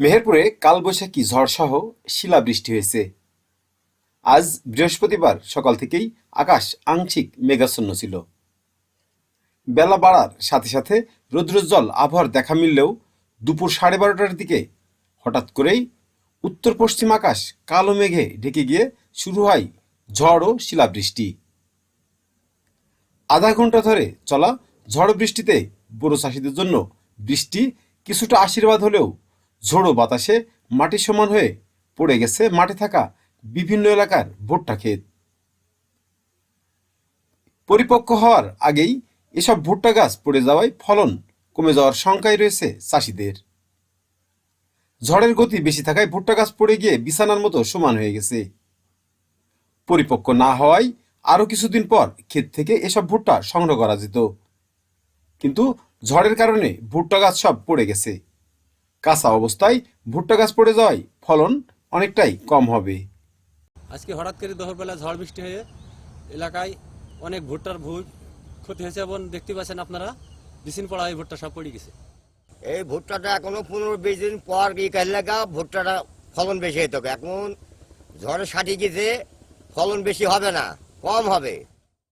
মেহেরপুরে কালবৈশাখী ঝড়সহ শিলাবৃষ্টি হয়েছে। আজ বৃহস্পতিবার সকাল থেকেই আকাশ আংশিক মেঘাচ্ছন্ন ছিল। বেলা বাড়ার সাথে সাথে রৌদ্রোজ্জ্বল আবহাওয়ার দেখা মিললেও দুপুর সাড়ে বারোটার দিকে হঠাৎ করেই উত্তর পশ্চিম আকাশ কালো মেঘে ঢেকে গিয়ে শুরু হয় ঝড় ও শিলাবৃষ্টি। আধা ঘণ্টা ধরে চলা ঝড় বৃষ্টিতে বড় চাষিদের জন্য বৃষ্টি কিছুটা আশীর্বাদ হলেও ঝোড়ো বাতাসে মাটি সমান হয়ে পড়ে গেছে মাঠে থাকা বিভিন্ন এলাকার ভুট্টা ক্ষেত। পরিপক্ক হওয়ার আগেই এসব ভুট্টা গাছ পড়ে যাওয়ায় ফলন কমে যাওয়ার শঙ্কায় রয়েছে চাষিদের। ঝড়ের গতি বেশি থাকায় ভুট্টা গাছ পড়ে গিয়ে বিছানার মতো সমান হয়ে গেছে। পরিপক্ক না হওয়ায় আরও কিছুদিন পর ক্ষেত থেকে এসব ভুট্টা সংগ্রহ করা যেত। কিন্তু ঝড়ের কারণে ভুট্টা গাছ সব পড়ে গেছে। কাঁচা অবস্থায় ভুট্টা গাছ পড়ে যাওয়ায় ফলন অনেকটাই কম হবে। আজকে হঠাৎ করে দুপুরবেলা ঝড় বৃষ্টি হয়ে এলাকায় অনেক ভুট্টার ভুট ক্ষতি হয়েছে এবং দেখতে পাচ্ছেন আপনারা বিছিন পড়া এই ভুট্টা সব পড়ে গেছে। এই ভুট্টাটা এখনও পনেরো বিশ দিন পর ই লাগা ভুট্টাটা ফলন বেশি হইতে। হবে এখন ঝড়ে সাটি গেছে ফলন বেশি হবে না কম হবে।